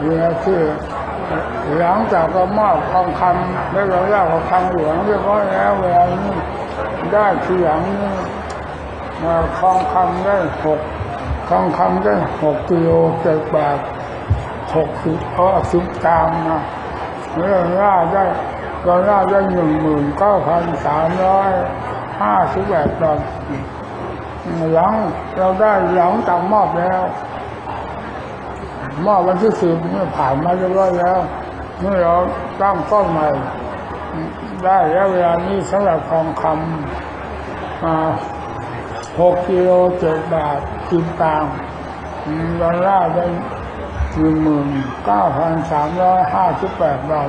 เรือที่หลังจากก็มอบทองคำได้เราแรกกับทางหลวงเรียบร้อยแล้วเวลานี้ได้ทีหลังนี้มาทองคำได้หกทองคำได้หกกิโลเจ็ดบาทหกสิบเออสิบกรัมนะเรื่องล่าได้เราล่าได้หนึ่งหมื่นเก้าพันสามร้อยห้าสิบแปดดอลหลังเราได้หลังจากมอบแล้ว มอบวันที่สิบนี่ผ่านมาเรียบร้อยแล้วเมื่อเราตั้งต้นใหม่ ได้แล้วเวลานี้สำหรับทองคำอ่าหกกิโลเจ็ดบาทกินตางดอลลาร์ได้หนึ่งหมื่นเก้าพันสามร้อยห้าสิบแปดบาท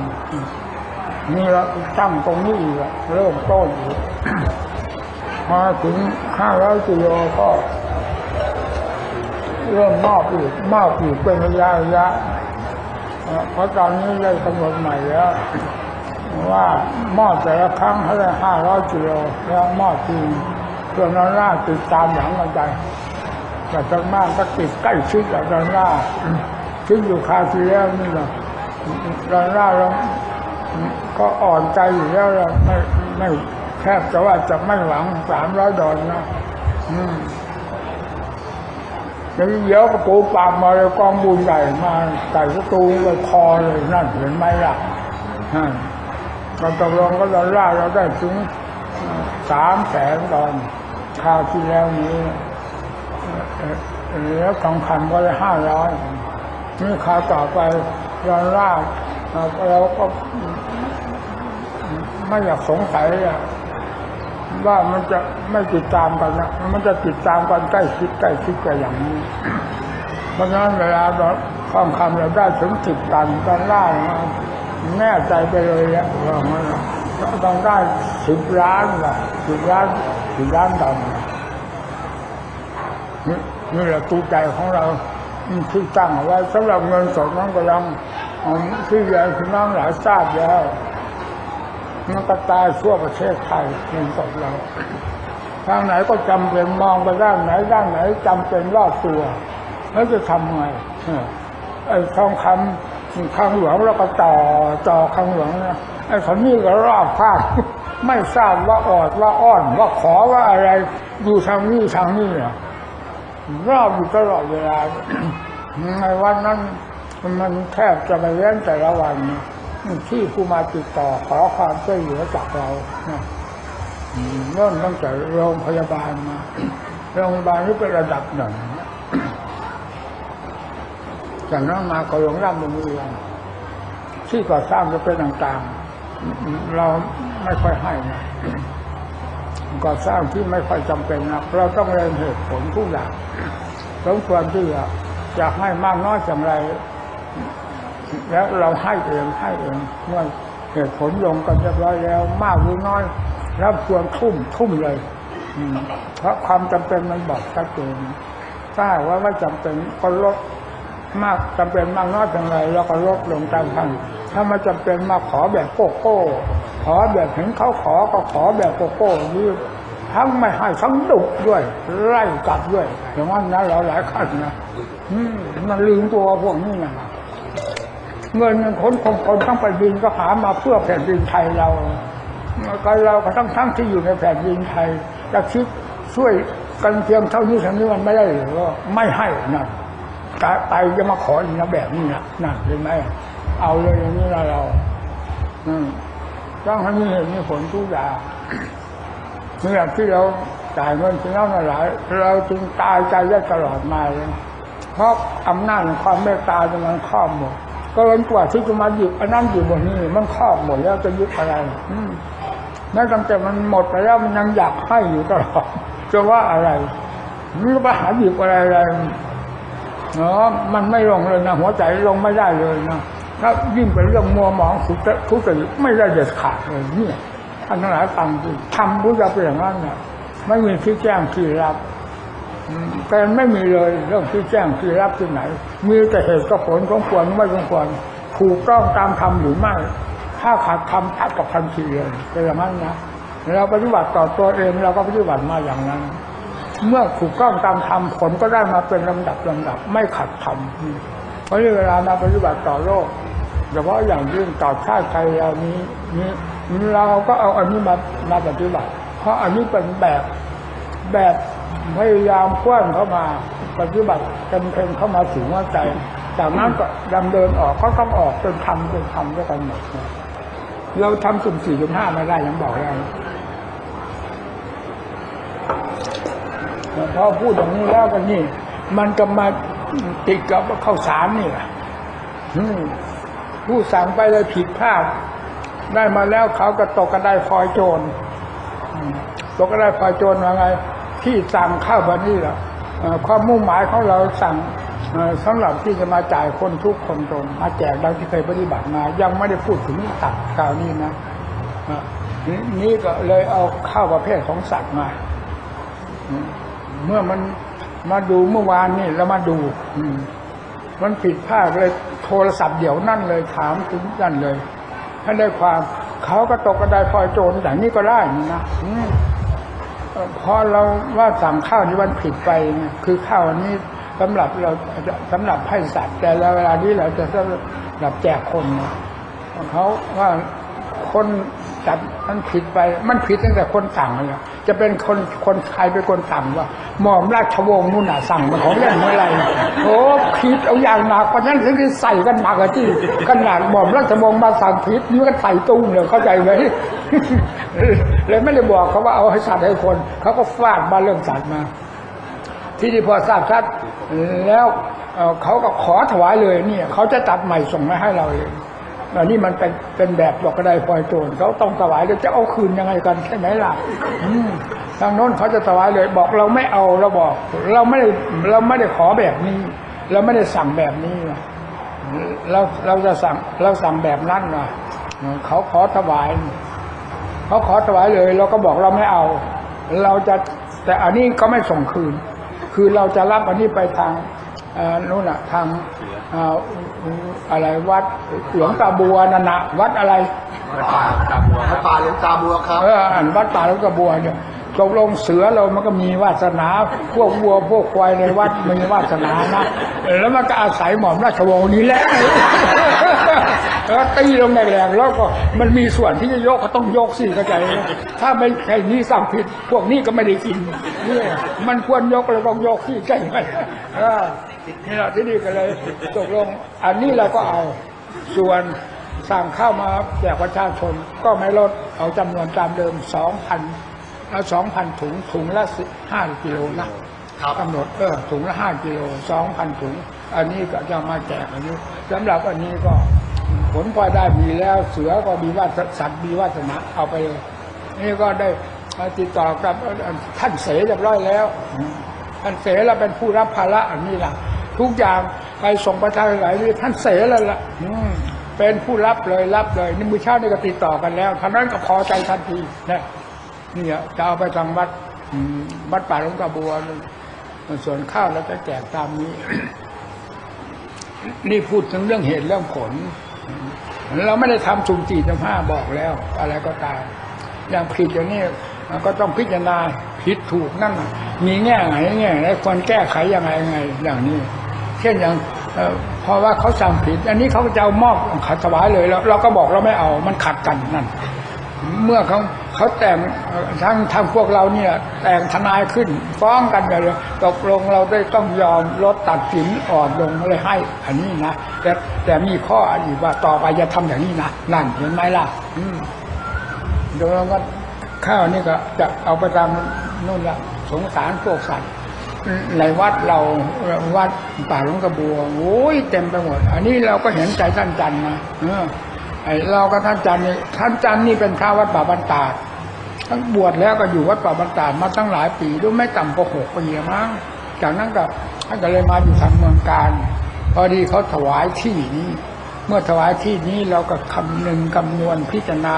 นี่เราตั้งตรงนี้อีกเริ่มต้นอีกมาถึงห้าร้อยกิโลก็ เริ่มมอบอีกมอบอีกเป็นระยะระยะเพราะตอนนี้ได้กำหนดใหม่แล้วว่ามอบแต่ละครั้งให้ได้ห้าร้อยกิโลแล้วมอบจริงส่วนนอนล่าติดตามหลังกันไปแต่ส่วนมากก็ติดใกล้ชิดกับนอนล่าชิดอยู่คาที่แล้วนี่แหละนอนล่าเราก็อ่อนใจอยู่แล้วเราไม่ไม่แทบจะว่าจะไม่หวังสามร้อยดอลนะอืม เดี๋ยวเดี๋ยวประตูปาบมาเลยกองบุญใหญ่มาใส่ประตูเลยคอเลยนั่นเห็นไหมล่ะนั่นเราตกลงก็ดอลลาร์เราได้ถึงสามแสนดอลคราวที่แล้วนี้เอ่อเอ่อแล้วทองคำก็ได้ห้าร้อยนี่คราวต่อไปดอลลาร์เอ่อเราก็ไม่อยากสงสัยอะ ว่ามันจะไม่ติดตามกันนะมันจะติดตามกันใกล้ชิดใกล้ชิดกันอย่างนี้เพราะฉะนั้นเวลาเราทองคำเราได้ถึงสิบตันตันล่ามาแน่ใจไปเลยอะว่ามันต้องได้สิบล้านละสิบล้านสิบล้านดอลลาร์นี่นี่แหละตูใจของเราที่ตั้งเอาไว้สำหรับเงินสดนั้นกำลังที่ใหญ่ที่น้องหลายทราบแล้ว มันก็ตายทั่วประเทศไทยเงินสดเราทางไหนก็จำเป็นมองไปด้านไหนด้านไหนจำเป็นรอบตัวแล้วจะทำไงไอ้ทองคำข้างหลวงเราก็ต่อต่อข้างหลวงนะไอ้คนนี้ก็รอบข้างไม่ทราบว่าออดว่าอ้อนว่าขอว่าอะไรอยู่ทางนี้ทางนี้อะรอบอยู่ตลอดเวลาในวันนั้นมันแทบจะไปเว้นแต่ละวัน ที่ผู้มาติดต่อขอความช่วยเหลือจากเราเริ่มตั้งแต่โรงพยาบาลมาโรงพยาบาลนี่เป็นระดับหนึ่งจากนั้นมาก็ลงร่ำลงเรือนที่ก่อสร้างจะเป็นต่างๆ เราไม่ค่อยให้นะก่อสร้างที่ไม่ค่อยจำเป็นนะเราต้องเรียนเหตุผลทุกอย่างสมควรที่จะจะให้มากน้อยอย่างไร แล้วเราให้เองให้เองเมื่อเหตุผลลงกันเรียบร้อยแล้ว มากหรือน้อยรับควรทุ่มทุ่มเลยเพราะความจำเป็นมันบอกชัดเจนถ้าหาว่าไม่จำเป็นก็ลดมากจำเป็นมากน้อยอย่างไรเราก็ลดลงตามทันถ้ามันจำเป็นมาขอแบบโกโก้ ขอแบบเห็นเขาขอก็ขอแบบโกโก้นี่ทั้งไม่ให้ทั้งดุด้วย ไล่กลับด้วยอย่างนั้นนะเราหลายขั้นนะมมันลืมตัวพวกนี้นะ เงินคนคนคนทั้งแผ่นดินก็หามาเพื่อแผ่นดินไทยเราก็เราก็ทั้งทั้งที่อยู่ในแผ่นดินไทยจะคิดช่วยกันเพียงเท่านี้เท่านี้มันไม่ได้หรือไม่ให้นะตายไปจะมาขออีกนะแบบนี้นะนั่นเห็นไหมเอาเลยอย่างนี้นะเราต้องให้มีเหตุมีผลทุกอย่างเมื่อที่เราจ่ายเงินที่เราหลายเราจึงตายใจได้ตลอดมาเลยเพราะอำนาจของความเมตตาจะมันครอบหมด ก็เกินกว่าที่จะมาหยิบอันนั้นอยู่บนนี้ มันครอบหมดแล้วจะยึดอะไรอืมแม้ตั้งแต่มันหมดไปแล้วมันยังอยากให้อยู่ตลอดจะว่าอะไรมันก็ไปหาหยิบอะไรอะไรเนาะมันไม่ลงเลยนะหัวใจลงไม่ได้เลยนะถ้ายิ่งเป็นเรื่องมัวหมองสุดทุจริตไม่ได้เด็ดขาดเลยเนี่ยท่านทั้งหลายฟังดูทำรู้จะเป็นอย่างนั้นเนี่ยไม่มีที่แจ้งที่รับ แต่ไม่มีเลยเรื่องที่แจ้งที่รับที่ไหน มีแต่เหตุกับผลสมควรไม่สมควรถูกต้องตามธรรมหรือไม่ ถ้าขาดธรรมทัดกับทันทีเลยเป็นอย่างนั้นนะเราปฏิบัติต่อตัวเองเราก็ปฏิบัติมาอย่างนั้น เมื่อถูกต้องตามธรรมผลก็ได้มาเป็นลำดับลำดับ ไม่ขัดธรรมเพราะนี่เวลามาปฏิบัติต่อโลกเฉพาะอย่างยิ่งต่อชาติไทยเรานี้นี้เราก็เอาอันนี้มามาปฏิบัติ เพราะอันนี้เป็นแบบแบบ พยายามกว้านเข้ามาปฏิบัติกันเพลงเข้ามาถึงหัวใจจากนั้นก็ดำเดินออกก็ต้องออกจนทำจนทำด้วยกันหมดเราทำสุ่มสี่สุ่มห้าไม่ได้ยังบอกแล้วพอพูดอย่างนี้แล้วก็นี่ มันก็มาติดกับข้าวสารนี่แหละผู้สั่งไปเลยผิดพลาดได้มาแล้วเขาก็ตกกระไดพลอยโจรตกกระไดพลอยโจรว่าไง ที่สั่งข้าววันนี้แหละความมุ่งหมายของเราสั่งเอ่อสำหรับที่จะมาจ่ายคนทุกคนตรงมาแจกดังที่เคยปฏิบัติมา ยังไม่ได้พูดถึงตัดกล่าวนี้นะนี่ก็เลยเอาข้าวประเภทของสัตว์มา เมื่อมันมาดูเมื่อวานนี่แล้วมาดู มันผิดพลาดเลยโทรศัพท์เดี๋ยวนั่นเลยถามถึงนั่นเลย ถ้าได้ความเขาก็ตกกระไดพลอยโจรอย่นี้ก็ได้นี่นะอืม พอเราว่าสั่งข้าวนี้มันผิดไปคือข้าวนี้สำหรับเราสำหรับให้สัตว์แต่เวลานี้เราจะสำหรับแจกคนนะเขาว่าคนจัดมันผิดไป มันผิดตั้งแต่คนสั่งเลยจะเป็นคนคนใครเป็นคนสั่งว่าหม่อมราชวงศ์นู่นน่ะสั่งมาของเล่นเมื่อไรโอ้ผิดเอาอย่างหนักเพราะฉะนั้นถึงได้ใส่กันหนักอะที่ขนาดหม่อมราชวงศ์มาสั่งผิดนี่ก็ใส่ตุ้มเลยเข้าใจไหม เลยไม่ได้บอกเขาว่าเอาให้สัตว์ให้คน เขาก็ฟาดมาเรื่องสัตว์มา ที่นี่พอทราบชัดแล้วเขาก็ขอถวายเลยเนี่ยเขาจะตัดใหม่ส่งมาให้เราเลยอันนี้มันเป็นเป็นแบบบอกกระไดพลอยโจรเขาต้องถวายเลยจะเอาคืนยังไงกันใช่ไหมล่ะทางโน้นเขาจะถวายเลย บอกเราไม่เอาเราบอก เราไม่ได้เราไม่ได้ขอแบบนี้ เราไม่ได้สั่งแบบนี้เราเราจะสั่งเราสั่งแบบนั้นนะเขาขอถวาย เขาขอถวายเลยเราก็บอกเราไม่เอา เราจะแต่อันนี้ก็ไม่ส่งคืน คือเราจะรับอันนี้ไปทางเอ่อนู่นน่ะทางเอ่ออะไรวัดหลวงตาบัวนันนะวัดอะไรป่าตาบัวพระป่าหลวงตาบัวครับเอออันวัดป่าหลวงตาบัวเนี่ยตกลงเสือเรามันก็มีวาสนา พวกวัวพวกควายในวัดมีวาสนานะแล้วมันก็อาศัยหม่อมราชวงศ์นี้แหละ แล้วก็ตีลงแรงๆแล้วก็มันมีส่วนที่จะยกก็ต้องยกสิเข้าใจไหมถ้าไม่ใครนี้สั่งผิด พวกนี้ก็ไม่ได้กินเนี่ยมันควรยกเราต้องยกสิใช่ไหมเออนี่แหละที่นี่ก็เลยตกลง อันนี้เราก็เอาส่วนสั่งข้าวมาแจกประชาชนก็ไม่ลดเอาจำนวนตามเดิมสองพันสองพันถุงถุงละห้ากิโลนะครับกำหนดเออถุงละห้ากิโลสองพันถุง อันนี้ก็จะมาแจกอันนี้สำหรับอันนี้ก็ ผลพลอยได้มีแล้วเสือก็มีวาสสัตว์มีวาสนาเอาไปเลยนี่ก็ได้ติดต่อกับท่านเสเรียบร้อยแล้วท่านเสแล้วเป็นผู้รับภาระอันนี้ล่ะ ทุกอย่างไปส่งประชาชนหลายนี่ท่านเสแล้วล่ะอืเป็นผู้รับเลยรับเลยนี่มือเช้านี่ก็ติดต่อกันแล้วท่านนั้นก็พอใจทันทีนะนี่จะเอาไปทางวัดวัดป่าหลวงตาบัวส่วนข้าวเราจะแจกตามนี้ นี่พูดถึงเรื่องเหตุเรื่องผล เราไม่ได้ทำสุ่มสี่สุ่มห้าบอกแล้ว อะไรก็ตามอย่างผิดอย่างนี้ก็ต้องพิจารณาผิดถูกนั่นมีแง่ไหนแง่ไหนควรแก้ไขยังไงยังไงอย่างนี้ เช่นอย่างเอ่อเพราะว่าเขาสั่งผิด อันนี้เขาจะเอามอบขัดถวายเลยแล้วเราก็บอกเราไม่เอามันขัดกันนั่น เมื่อเขา เขาแต่งทั้งทางพวกเราเนี่ย แต่งทนายขึ้น ฟ้องกันไปเลยตกลงเราได้ต้องยอมลดตัดสินอ่อนลงเลยให้ อันนี้นะแต่แต่มีข้ออีกว่าต่อไปอย่าทำอย่างนี้นะนั่นเห็นไหมล่ะ อืมโดยแล้วก็ข้าวนี่ก็จะเอาไปทำนู่นละสงสารพวกสัตว์ในวัดเราวัดป่าหลวงกระบัวโอ้ยเต็มไปหมด อันนี้เราก็เห็นใจท่านจันนะเออ ไอเราก็ท่านจันนี่ท่านจันนี่เป็นพระวัดป่าบันตาทั้งบวชแล้วก็อยู่วัดป่าบันตามาตั้งหลายปีด้วยไม่ต่ำกว่าหกปีมั้งจากนั้นก็ท่านก็เลยมาอยู่ทางเมืองการพอดีเขาถวายที่นี้ เมื่อถวายที่นี้เราก็คำนึงคำนวณพิจารณา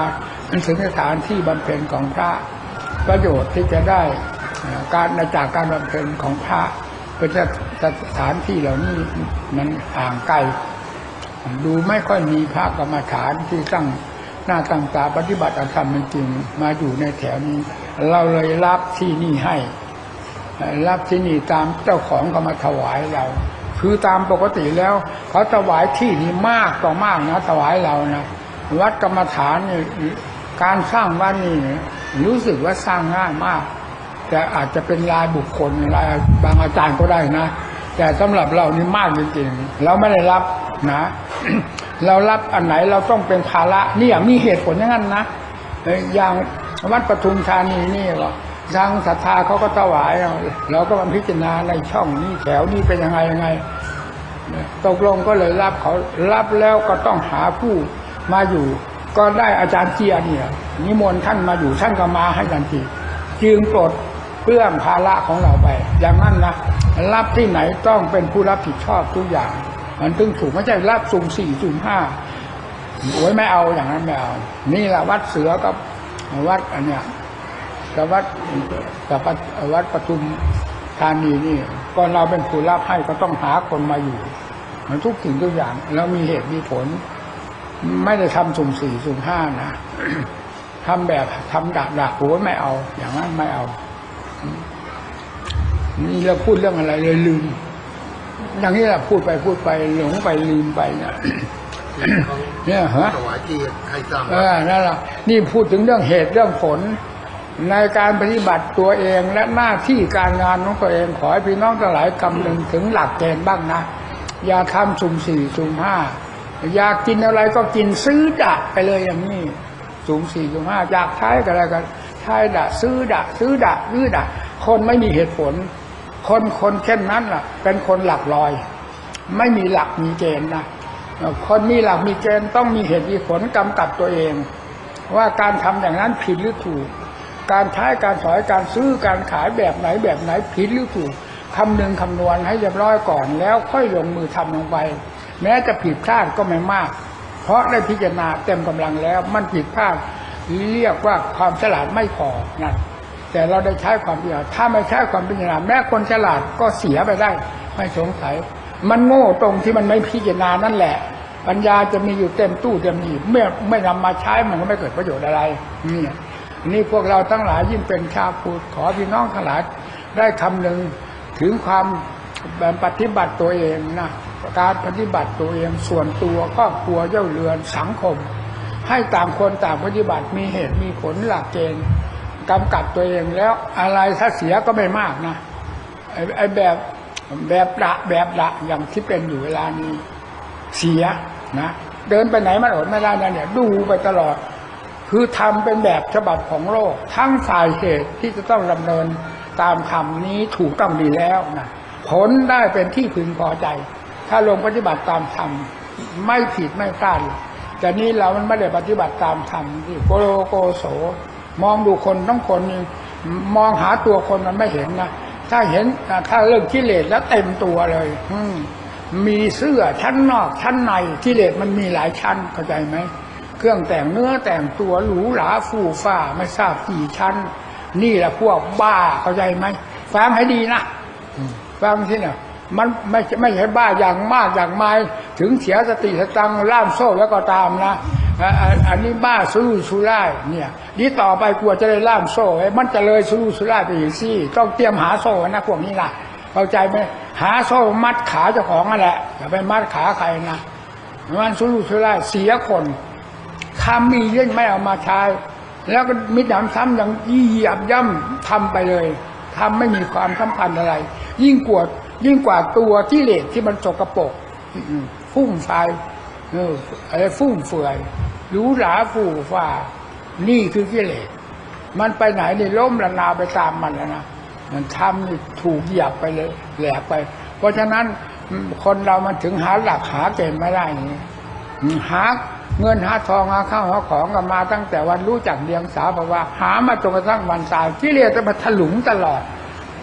ถึงสถานที่บำเพ็ญของพระประโยชน์ที่จะได้การจากการบำเพ็ญของพระเป็นสถานที่เหล่านี้มันห่างไกล ดูไม่ค่อยมีพระกรรมฐานที่ตั้งหน้าตั้งตาปฏิบัติธรรมจริงๆมาอยู่ในแถวนี้ เราเลยรับที่นี่ให้ รับที่นี่ตามเจ้าของก็มาถวายเรา คือตามปกติแล้ว เขาถวายที่นี้มากต่อมากนะถวายเรานะวัดกรรมฐานนี่การสร้างวัดนี่รู้สึกว่าสร้างง่ายมาก แต่อาจจะเป็นรายบุคคลรายบางอาจารย์ก็ได้นะ แต่สำหรับเรานี่มากจริงๆเราไม่ได้รับนะ เรารับอันไหนเราต้องเป็นภาระนี่อย่างมีเหตุผลอย่างนั้นนะอย่างวัดปทุมธานีนี่ก็ทางศรัทธาเขาก็ถวายเราเราก็มาพิจารณาในช่องนี้แถวนี้เป็นยังไงยังไงตกลงก็เลยรับเขารับแล้วก็ต้องหาผู้มาอยู่ ก็ได้อาจารย์เจียเนี่ยนิมนต์ท่านมาอยู่ท่านก็มาให้ทันทีจึงปลด เปลื้องภาระของเราไป อย่างนั้นนะรับที่ไหนต้องเป็นผู้รับผิดชอบทุกอย่าง มันถึงถูกไม่ใช่รับสุ่มสี่สุ่มห้าโอ้ยไม่เอาอย่างนั้นไม่เอา นี่แหละวัดเสือกับวัดอันเนี้ยกับวัดกับวัดวัดปทุมธานีนี่ก็เราเป็นผู้รับให้ก็ต้องหาคนมาอยู่ มันทุกสิ่งทุกอย่าง แล้วมีเหตุมีผล ไม่ได้ทำสุ่มสี่สุ่มห้านะทำแบบทำดักดักโอ้ยไม่เอา อย่างนั้นไม่เอา นี่เราพูดเรื่องอะไรเลยลืมอย่างนี้แหละพูดไปพูดไปหลงไปลืมไปเนี่ยเนี่ยฮะถวายที่ให้สร้างเอวัดอนั่นแหละนี่พูดถึงเรื่องเหตุเรื่องผล ในการปฏิบัติตัวเองและหน้าที่การงานของตัวเองขอให้พี่น้องทั้งหลายคำนึงถึงหลักเกณฑ์บ้างนะอย่าทำสุ่มสี่สุ่มห้าอยากกินอะไรก็กินซื้อดะไปเลยอย่างนี้สุ่มสี่สุ่มห้าอยากใช้ก็อะไรก็ ใช้ดะซื้อดะซื้อดะซื้อดะคนไม่มีเหตุผล คนคนเช่นนั้นล่ะ เป็นคนหลักลอย ไม่มีหลักมีเกณฑ์นะคนมีหลักมีเกณฑ์ต้องมีเหตุมีผลกำกับตัวเอง ว่าการทำอย่างนั้นผิดหรือถูก การใช้การสอยการซื้อการขายแบบไหนแบบไหนผิดหรือถูกคำนึงคำนวณให้เรียบร้อยก่อนแล้วค่อยลงมือทำลงไป แม้จะผิดพลาดก็ไม่มาก เพราะได้พิจารณาเต็มกำลังแล้วมันผิดพลาด เรียกว่าความฉลาดไม่พอนั่นแต่เราได้ใช้ความพิจารณาถ้าไม่ใช้ความพิจารณาแม้คนฉลาดก็เสียไปได้ ไม่สงสัย มันโง่ตรงที่มันไม่พิจารณานั่นแหละ ปัญญาจะมีอยู่เต็มตู้เต็มหีบเมื่อไม่นำมาใช้มันก็ไม่เกิดประโยชน์อะไรนี่นี่พวกเราทั้งหลายยิ่งเป็นชาวพุทธขอพี่น้องทั้งหลายได้คำหนึ่งถึงความปฏิบัติตัวเองนะการปฏิบัติตัวเองส่วนตัวครอบครัวเจ้าเรือนสังคม ให้ต่างคนต่างปฏิบัติมีเหตุมีผลหลักเกณฑ์กำกับตัวเองแล้วอะไรถ้าเสียก็ไม่มากนะไอ้ไอแบบแบบละแบบละอย่างที่เป็นอยู่เวลานี้ เสียนะเดินไปไหนมันอดไม่ได้นะเนี่ย ดูไปตลอด คือทำเป็นแบบฉบับของโลก ทั้งฝ่ายเหตุที่จะต้องดำเนินตามคำนี้ถูกต้องดีแล้วนะผลได้เป็นที่พึงพอใจ ถ้าลงปฏิบัติตามธรรมไม่ผิดไม่พลาด แต่นี้เรามันไม่ได้ปฏิบัติตามธรรมที่โกโลโกโส มองดูคนต้องคนนี่มองหาตัวคนมันไม่เห็นนะถ้าเห็นถ้าเรื่องกิเลสแล้วเต็มตัวเลย อืมีเสื้อชั้นนอกชั้นในกิเลสมันมีหลายชั้นเข้าใจไหมเครื่องแต่งเนื้อแต่งตัวหรูหราฟู่ฟ้าไม่ทราบกี่ชั้น นี่แหละพวกบ้าเข้าใจไหมฟังให้ดีนะฟังที่เนี่ย มันไม่ไม่ใช่บ้าอย่างมากอย่างไม่ถึงเสียสติสตังล่ามโซ่แล้วก็ตามนะอันนี้บ้าสุรุ่ยสุร่ายเนี่ยนี่ต่อไปกลัวจะได้ล่ามโซ่ไอ้มันจะเลยสุรุ่ยสุร่ายไปอีกสิต้องเตรียมหาโซ่นะพวกนี้ล่ะเข้าใจไหมหาโซ่มัดขาเจ้าของนั่นแหละอย่าไปมัดขาใครนะมันสุรุ่ยสุร่ายเสียคนคำมีเรื่องไม่เอามาใช้แล้วก็มิดหนำซ้ำอย่างยี่หยับย่ำทำไปเลยทำไม่มีความสัมพันธ์อะไร ยิ่งกว่า ยิ่งกว่าตัวที่เลสที่มันสกปรกอืมฟุ่มไฟเอออะไรฟุ่มเฟือยหรูหราฟู่ฟ้านี่คือกิเลสมันไปไหนนี่ล้มละนาไปตามมันแล้วนะมันทำนี่ถูกเหยียบไปเลยแหลกไป เพราะฉะนั้นคนเรามันถึงหาหลักหาเกณฑ์ไม่ได้นี้หาเงินหาทองหาข้าวหาของกันมาตั้งแต่วันรู้จักเดียงสาเพราะว่า หามาจนกระทั่งวันตายที่เรียกจะมาถลุงตลอด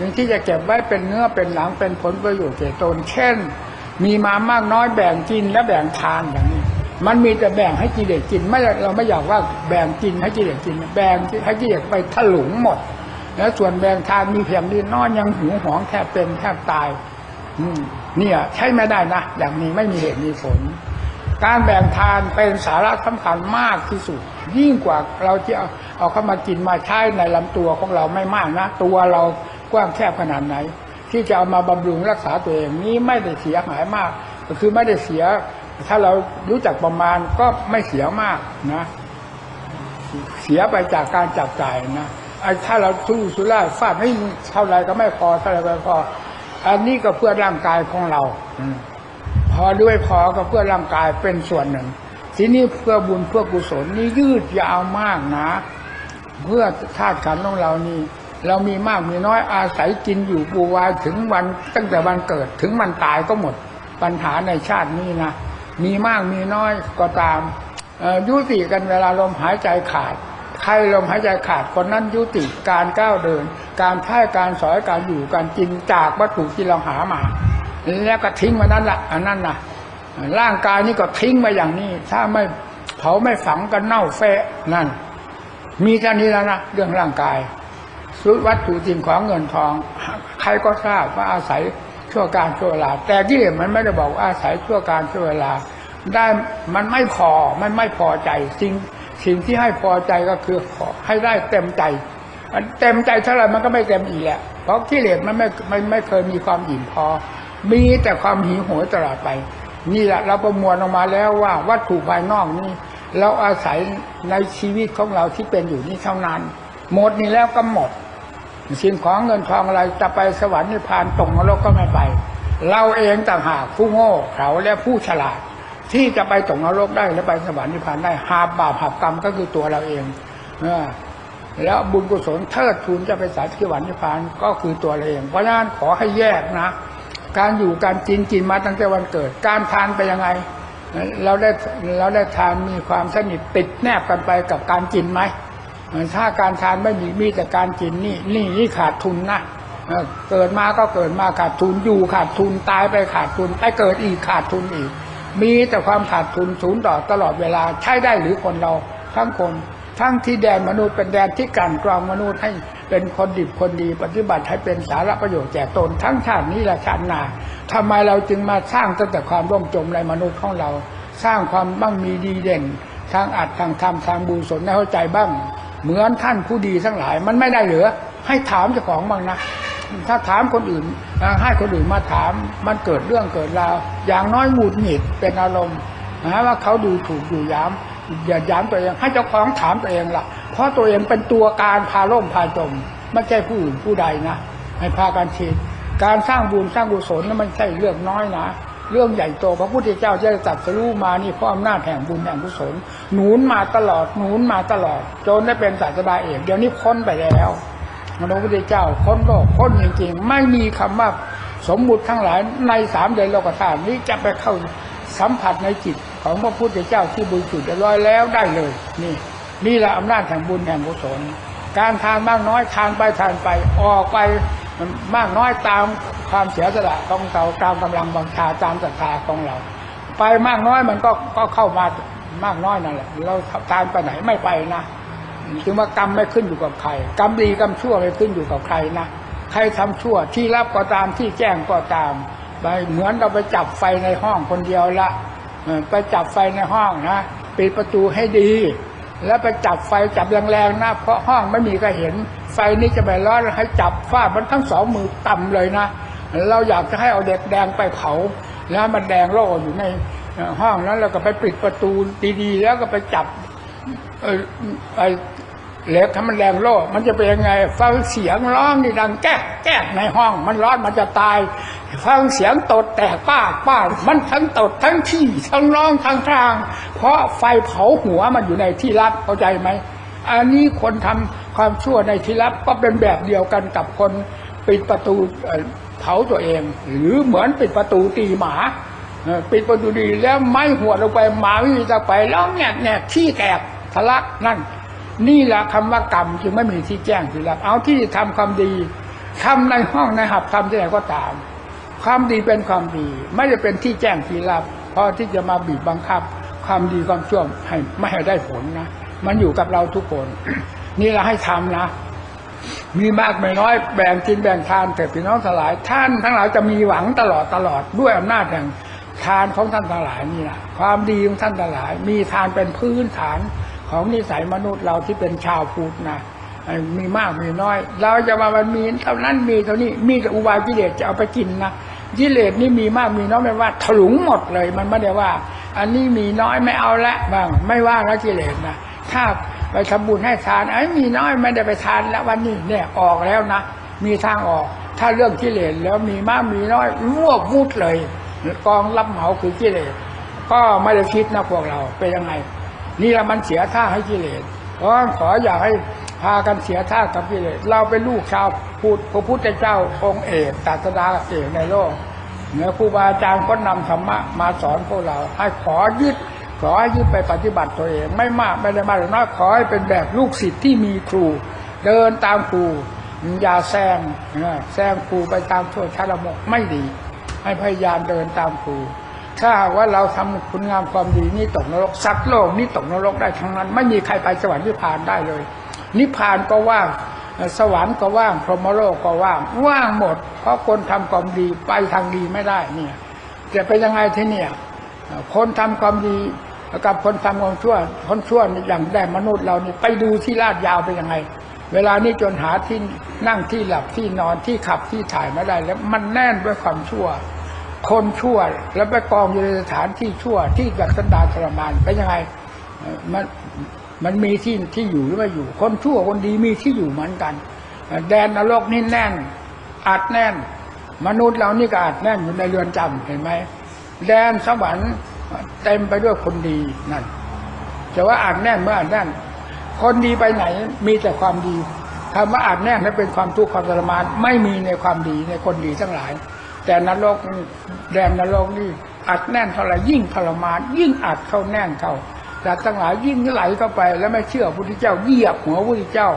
อย่างที่จะเก็บไว้เป็นเนื้อเป็นหนังเป็นผลประโยชน์แก่ตนเช่น มีมามากน้อยแบ่งกินและแบ่งทานอย่างนี้ มันมีแต่แบ่งให้กิเลสกินไม่เราไม่อยากว่าแบ่งกินให้กิเลสกิน แบ่งให้กิเลสไปถลุงหมด แล้วส่วนแบ่งทานมีเพียงนิดน้อยยังหูหวงแทบเป็นแทบตาย อืเนี่ยใช้ไม่ได้นะอย่างนี้ไม่มีเหตุมีผลการแบ่งทานเป็นสาระสำคัญมากที่สุด ยิ่งกว่าเราจะเอาเข้ามากินมาใช้ในลำตัวของเราไม่มากนะ ตัวเรา กว้างแคบขนาดไหน ที่จะเอามาบำรุงรักษาตัวเองนี้ไม่ได้เสียหายมาก ก็คือไม่ได้เสีย ถ้าเรารู้จักประมาณก็ไม่เสียมากนะ เสียไปจากการจับจ่ายนะไอ้ถ้าเราสู้สุราฟาดให้ยเท่าไรก็ไม่พอเท่าไรก็ไม่พอ อันนี้ก็เพื่อร่างกายของเราพอด้วยพอก็เพื่อร่างกายเป็นส่วนหนึ่ง ทีนี้เพื่อบุญเพื่อกุศลนี่ยืดยาวมากนะ เพื่อธาตุขันธ์ของเรานี่ เรามีมากมีน้อยอาศัยกินอยู่ปูวายถึงวัน ตั้งแต่วันเกิดถึงวันตายก็หมด ปัญหาในชาตินี้นะ มีมากมีน้อยก็ตามยุติกันเวลาลมหายใจขาด ใครลมหายใจขาดคนนั้นยุติการก้าวเดิน การพ่ายการสอยการอยู่การกินจากวัตถุที่เราหามา แล้วก็ทิ้งมานั้นละอันนั้นนะร่างกายนี่ก็ทิ้งมาอย่างนี้ ถ้าไม่เผาไม่ฝังก็เน่าเฟะนั่น มีแค่นี้แล้วนะเรื่องร่างกาย สุวัตถุสิ่งของเงินทอง ใครก็ทราบว่าอาศัยชั่วการชั่วเวลา แต่ที่เลสมันไม่ได้บอกว่าอาศัยชั่วการชั่วเวลา ได้มันไม่พอมันไม่พอใจสิ่งสิ่งที่ให้พอใจก็คือขอให้ได้เต็มใจเต็มใจเท่าไหร่มันก็ไม่เต็มอีกแหละเพราะกิเลสมันไม่ไม่ไม่เคยมีความอิ่มพอ มีแต่ความหิวโหยตลอดไป นี่แหละเราประมวลออกมาแล้วว่าวัตถุภายนอกนี้ เราอาศัยในชีวิตของเราที่เป็นอยู่นี้เท่านั้น หมดนี้แล้วก็หมด สิ่งของเงินทองอะไรจะไปสวรรค์นิพพานตกนรกก็ไม่ไป เราเองต่างหากผู้โง่เขาและผู้ฉลาด ที่จะไปตกนรกได้และไปสวรรค์นิพพานได้หาบาปหาบกรรมก็คือตัวเราเองอแล้วบุญกุศลเทิดทูนจะไปสายสวรรค์นิพพานก็คือตัวเราเอง เพราะฉะนั้นขอให้แยกนะ การอยู่การกินกินมาตั้งแต่วันเกิด การทานไปยังไง เราได้เราได้ทานมีความสนิทติดแนบกันไปกับการกินไหม ถ้าการทานไม่มีมีแต่การกินนี่นี่นี่ขาดทุนนะเกิดมาก็เกิดมาขาดทุนอยู่ขาดทุนตายไปขาดทุนไปเกิดอีกขาดทุนอีก มีแต่ความขาดทุนศูนย์ต่อตลอดเวลาใช้ได้หรือคนเราทั้งคน ทั้งที่แดนมนุษย์เป็นแดนที่กลันกรองมนุษย์ให้เป็นคนดิบคนดีปฏิบัติให้เป็นสาระประโยชน์แก่ตนทั้งชาตินี้และชาติหน้าทำไมเราจึงมาสร้างตั้งแต่ความร่มจมในมนุษย์ของเรา สร้างความบ้างมีดีเด่น ทางอัดทางธรรมทางบุญสนให้เข้าใจบ้าง เหมือนท่านผู้ดีทั้งหลาย มันไม่ได้เหลือ ให้ถามเจ้าของบ้างนะถ้าถามคนอื่นให้คนอื่นมาถาม มันเกิดเรื่องเกิดราวอย่างน้อยหงุดหงิดเป็นอารมณ์นะว่าเขาดูถูกดูย้ำอย่าย้ำตัวเองให้เจ้าของถามตัวเองละเพราะตัวเองเป็นตัวการพาล่มพาจมไม่ใช่ผู้อื่นผู้ใดนะให้พากันคิดการสร้างบุญสร้างกุศลนั้นมันใช่เรื่องน้อยนะ เรื่องใหญ่โตพระพุทธเจ้าจะตรัสรู้มานี่เพราะอำนาจแห่งบุญแห่งกุศลหนุนมาตลอดหนุนมาตลอด จนได้เป็นศาสดาเอกเดี๋ยวนี้พ้นไปแล้วพระพุทธเจ้าพ้นโลกพ้นจริงๆ ไม่มีคำว่าสมมุติทั้งหลายในสามเดือนโลกธาตุนี้จะไปเข้าสัมผัสในจิตของพระพุทธเจ้าที่บริสุทธิ์เรียบร้อยแล้วได้เลย นี่นี่แหละอำนาจแห่งบุญแห่งกุศลการทานมากน้อยทานไปทานไปออกไปมากน้อยตาม ความเสียสละของเราตามกำลังบังชาตามศรัทธาของเรา ไปมากน้อยมันก็ก็เข้ามามากน้อยนั่นแหละเราทานไปไหนไม่ไปนะถึงว่ากรรมไม่ขึ้นอยู่กับใคร กรรมดีกรรมชั่วไม่ขึ้นอยู่กับใครนะใครทำชั่วที่รับก็ตามที่แจ้งก็ตามไปเหมือนเราไปจับไฟในห้องคนเดียวละไปจับไฟในห้องนะปิดประตูให้ดี แล้วไปจับไฟจับแรงๆนะเพราะห้องไม่มีใครเห็น ไฟนี้จะไปร้อนให้จับฟาดมันทั้งสองมือต่ำเลยนะ เราอยากจะให้เอาเด็กแดงไปเผา แล้วมันแดงโล่อยู่ในห้องนั้นเราก็ไปปิดประตูดีๆ แล้วก็ไปจับเออไอเหล็กถ้ามันแรงโล่มันจะเป็นยังไง ฟังเสียงร้องดังแก๊กแก๊กในห้อง มันร้อนมันจะตาย ฟังเสียงตดแตกป้าป้ามันทั้งตดทั้งที่ทั้งร้องทั้งทาง เพราะไฟเผาหัวมันอยู่ในที่ลับเข้าใจไหมอันนี้คนทำความชั่วในที่ลับก็เป็นแบบเดียวกันกับคนปิดประตู เผาตัวเอง หรือเหมือนปิดประตูตีหมาปิดประตูดีแล้วไม้หัวลงไปหมาวิ่งจะไปแล้วแงกแงกขี้แตกทะลักนั่น นี่แหละคำว่ากรรมจึงไม่มีที่แจ้งที่รับเอาที่ทำความดีทำในห้องในหับทำที่ไหนก็ตาม ความดีเป็นความดี ไม่ได้เป็นที่แจ้งที่รับเพราะที่จะมาบีบบังคับ ความดีความชั่วให้ไม่ให้ได้ผลนะมันอยู่กับเราทุกคน นี่เราให้ทำนะ มีมากไม่น้อยแบ่งกินแบ่งทานแต่พี่น้องทั้งหลาย ท่านทั้งหลายจะมีหวังตลอดตลอดด้วยอำนาจแห่งทานของท่านทั้งหลายนี่นะความดีของท่านทั้งหลาย มีทานเป็นพื้นฐานของนิสัยมนุษย์เราที่เป็นชาวพุทธนะมีมากมีน้อย เราจะมามันมีเท่านั้นมีเท่านี้มีแต่อุบายกิเลสจะเอาไปกินนะกิเลสนี่มีมากมีน้อยไม่ว่าถลุงหมดเลย มันไม่ได้ว่า อันนี้มีน้อยไม่เอาละบ้าง ไม่ว่าแล้วกิเลสนะถ้า ไปทำบุญให้ทานไอ้มีน้อยไม่ได้ไปทานแล้ววันนี้เนี่ยออกแล้วนะมีทางออก ถ้าเรื่องกิเลสแล้วมีมากมีน้อยรวบวุดเลย กองรับเหมาคือกิเลสก็ไม่ได้คิดนะพวกเราเป็นยังไง นี่ละมันเสียท่าให้กิเลสเพราะขออยากให้พากันเสียท่ากับกิเลสเราเป็นลูกชาวพุทธพระพุทธเจ้าองค์เอกตรัสดาเอกในโลกเหนือครูบาอาจารย์ก็นำธรรมะมาสอนพวกเรา ให้ขอยึด ขอให้ยึดไปปฏิบัติตัวเอง ไม่มากไม่ได้มากหรือน้อยขอให้เป็นแบบลูกศิษย์ที่มีครู เดินตามครูอย่าแซงแซงครูไปตามชั่วชาละมกไม่ดีให้พยายามเดินตามครู ถ้าว่าเราทำคุณงามความดีนี่ตกนรกสัตว์โลกนี่ตกนรกได้ทั้งนั้น ไม่มีใครไปสวรรค์นิพพานได้เลย นิพพานก็ว่างสวรรค์ก็ว่างพรหมโลกก็ว่างว่างหมด เพราะคนทำความดีไปทางดีไม่ได้เนี่ยจะเป็นยังไงที่เนี่ยคนทำความดี กับคนทำความชั่วคนชั่วอย่างแดมนุษย์เรานี่ไปดูที่ลาดยาวเป็นยังไง เวลานี้จนหาที่นั่งที่หลับที่นอนที่ขับที่ถ่ายไม่ได้ แล้วมันแน่นด้วยความชั่ว คนชั่วแล้วไปกองอยู่ในสถานที่ชั่ว ที่กับสันดาทรมานเป็นยังไงมันมันมีที่ที่อยู่หรือไม่อยู่ คนชั่วคนดีมีที่อยู่เหมือนกัน แดนนรกนี่แน่นอัดแน่น มนุษย์เรานี่ก็อัดแน่นอยู่ในเรือนจำเห็นไหมแดนสวรรค์ เต็มไปด้วยคนดีนั่นจะว่าอัดแน่นเมื่ออัดแน่น คนดีไปไหนมีแต่ความดีคำว่าอัดแน่นนั้นเป็นความทุกข์ความทรมาน ไม่มีในความดีในคนดีทั้งหลาย แต่นรกแดนนรกนี่อัดแน่นเท่าไหร่ยิ่งทรมาน ยิ่งอัดเข้าแน่นเข้าแต่ทั้งหลายยิ่งไหลเข้าไปแล้วไม่เชื่อพระพุทธเจ้าเหยียบหัวพระพุทธเจ้า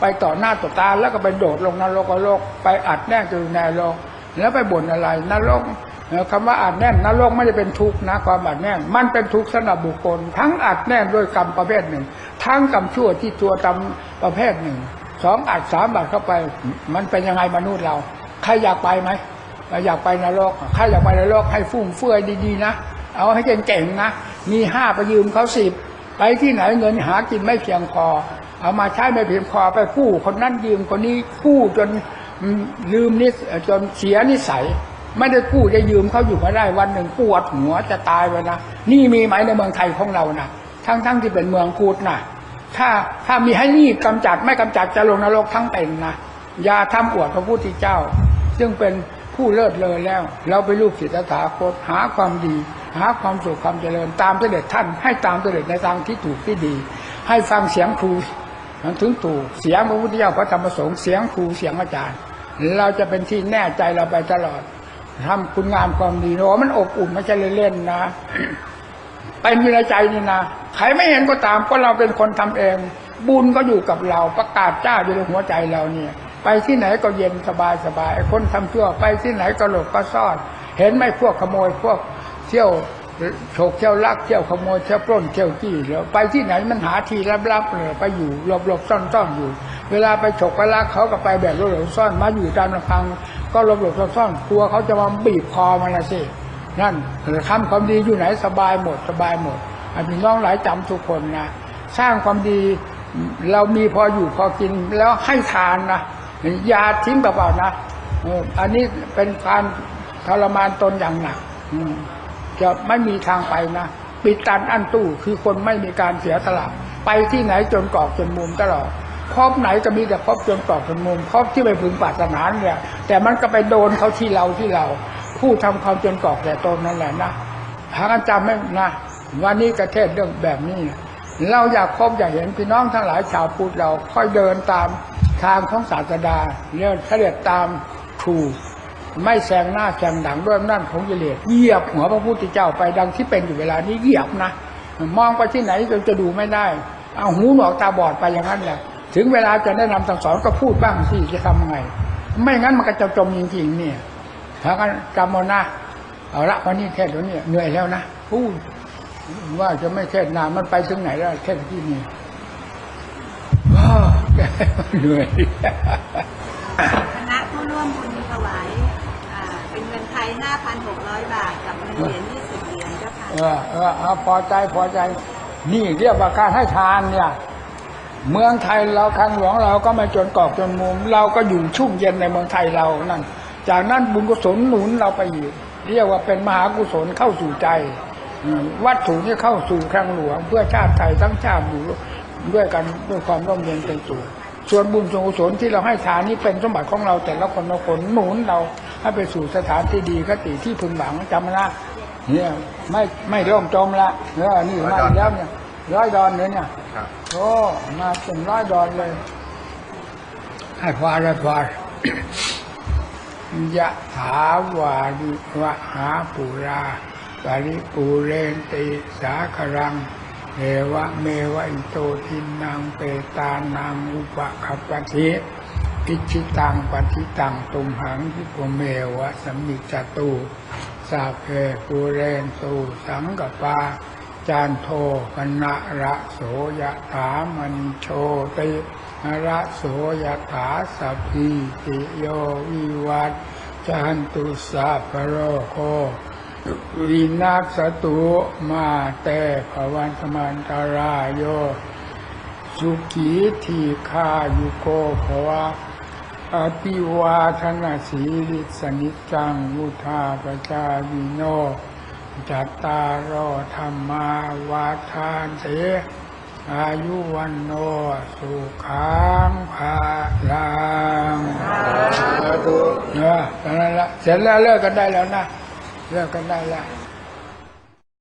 ไปต่อหน้าต่อตาแล้วก็ไปโดดลงนรกนรกไปอัดแน่นอยู่ในนรกแล้วไปบ่นอะไรนรก คำว่าอัดแน่นนรกไม่ได้เป็นทุกข์นะความอัดแน่น มันเป็นทุกข์สำหรับบุคคล ทั้งอัดแน่นด้วยกรรมประเภทหนึ่ง ทั้งกรรมชั่วที่ตัวตำประเภทหนึ่งสองอัดสามอัดเข้าไป มันเป็นยังไงมนุษย์เรา ใครอยากไปไหมอยากไปนรกใครอยากไปนรกให้ฟุ่มเฟือยดีๆนะเอาให้เก่งๆนะมีห้าไปยืมเขาสิบไปที่ไหนเงินหากินไม่เพียงพอเอามาใช้ไม่เพียงพอไปกู้คนนั้นยืมคนนี้กู้จนลืมนิสจนเสียนิสัย ไม่ได้กู้จะยืมเขาอยู่ไม่ได้วันหนึ่งปวดหัวจะตายไปนะนี่มีไหมในเมืองไทยของเรานะทั้งๆที่เป็นเมืองพุทธนะถ้าถ้ามีให้นี่กำจัดไม่กำจัดจะลงนรกทั้งเป็นนะอย่าทำอวดพระพุทธเจ้า ซึ่งเป็นผู้เลิศเลอแล้ว เราไปลูกศิษย์ตถาคตหาความดี หาความสุขความเจริญตามเสด็จท่าน ให้ตามเสด็จในทางที่ถูกที่ดี ให้ฟังเสียงครูมันถึงถูกเสียงพระพุทธเจ้าพระธรรมสงค์เสียงครูเสียงอาจารย์ เราจะเป็นที่แน่ใจเราไปตลอด ทำคุณงามความดีโอ้มันอบอุ่นไม่ใช่เล่นๆนะเป็นอยู่ในใจนี่นะใครไม่เห็นก็ตามก็เราเป็นคนทำเอง บุญก็อยู่กับเราประกาศจ้าอยู่ในหัวใจเราเนี่ย ไปที่ไหนก็เย็นสบายสบายคนทำชั่วไปที่ไหนก็หลบก็ซ่อน เห็นไหมพวกขโมยพวกเที่ยวโฉกเที่ยวลักเที่ยวขโมยเที่ยวปล้นเที่ยวจี้แล้วไปที่ไหนมันหาทีลับๆเลยไปอยู่หลบๆซ่อนๆอยู่ เวลาไปฉกไปลักเขาก็ไปแบบหลบๆซ่อนมาอยู่ตามลำพัง ก็หลบๆซ่อนๆกลัวเขาจะมาบีบคอมันละสินั่นทำความดีอยู่ไหนสบายหมดสบายหมดอันนี้น้องหลายจำทุกคนนะสร้างความดีเรามีพออยู่พอกินแล้วให้ทานนะอย่าทิ้งเปล่าๆนะอันนี้เป็นการทรมานตนอย่างหนักจะไม่มีทางไปนะปิดตันอันตู้คือคนไม่มีการเสียสละไปที่ไหนจนกอกจนมุมตลอด พบไหนก็มีแต่พบจนกรอกจนมุมพบที่ไปพึงปรารถนาเนี่ย แต่มันก็ไปโดนเขาที่เราที่เรา ผู้ทำความจนกอกแต่ตนนั่นแหละนะหากันจำไม่นะวันนี้กระเทศเรื่องแบบนี้นะเราอยากพบอยากเห็นพี่น้องทั้งหลายชาวพุทธเราค่อยเดินตามทางของศาสดาเรื่องเสด็จตามครูไม่แซงหน้าแซงหลังด้วยอำนั่นของกิเลสเหยียบหัวพระพุทธเจ้าไปดังที่เป็นอยู่เวลานี้เหยียบนะมองไปที่ไหนจนจะดูไม่ได้ เอาหูหนวกตาบอดไปอย่างนั้นแหละ ถึงเวลาจะแนะนำสั่งสอนก็พูดบ้างสิจะทำยังไง ไม่งั้นมันก็จะจมจริงๆ เนี่ยถ้ากันจำเอานะเอาละวันนี้แค่เดี๋ยวนี้เหนื่อยแล้วนะพูดว่าจะไม่แค่นานมันไปถึงไหนแล้วแค่ที่นี่อ้าวเหนื่อยคณะผู้ร่วมบุญถวายอ่าเป็นเงินไทย 5,600 บาท กับเงินเหรียญ20เหรียญเจ้าค่ะเออเออเอาพอใจพอใจ นี่เรียกว่าการให้ทานเนี่ย เมืองไทยเราครั้งหลวงเราก็ไม่จนกอกจนมุม เราก็อยู่ชุ่มเย็นในเมืองไทยเรานั่น จากนั้นบุญกุศลหนุนเราไปอีกเรียกว่าเป็นมหากุศลเข้าสู่ใจ วัตถุที่เข้าสู่ครั้งหลวง เพื่อชาติไทยทั้งชาติอยู่ด้วยกันด้วยความร่มเย็นเป็นสุขส่วนบุญส่วนกุศลที่เราให้ทานนี่เป็นสมบัติของเราแต่ละคนละคนหนุนเราให้ไปสู่สถานที่ดีคติที่พึงหวังจำนะเนี่ยไม่ไม่ร่มจมละเออนี่มาแล้วเนี่ย ร้อยดอนเนี่ยเนี่ยครับ โอ้มาเป็นร้อยดอนเลยให้พอให้พอยะถาวาริวะหาปุราปาริปูเรนติสาครังเอวะเมวะอิโตทินังเปตานังอุปะคัปปติอิชิตังปฏิตังตุมหังพิโกเมวะสัมมิจจตุสาเพปูเรนตูสังกปา จานโทปนะระโสยถามันโชติระโสยถาสัพพิติโยวิวัตจันตุสัพโรโควินาศตุมาเตภวันธมันตรายโยสุขีทีคายุโกภวะอภิวาทนาสีริสนิจจังมุทาปจายิโน จัตตารโอธรรมาวาทานเสอายุวันโนสุขังภาลังสาธุเนอะตอนนั้นละเสร็จแล้วเลิกกันได้แล้วนะ เลิกกันได้แล้วค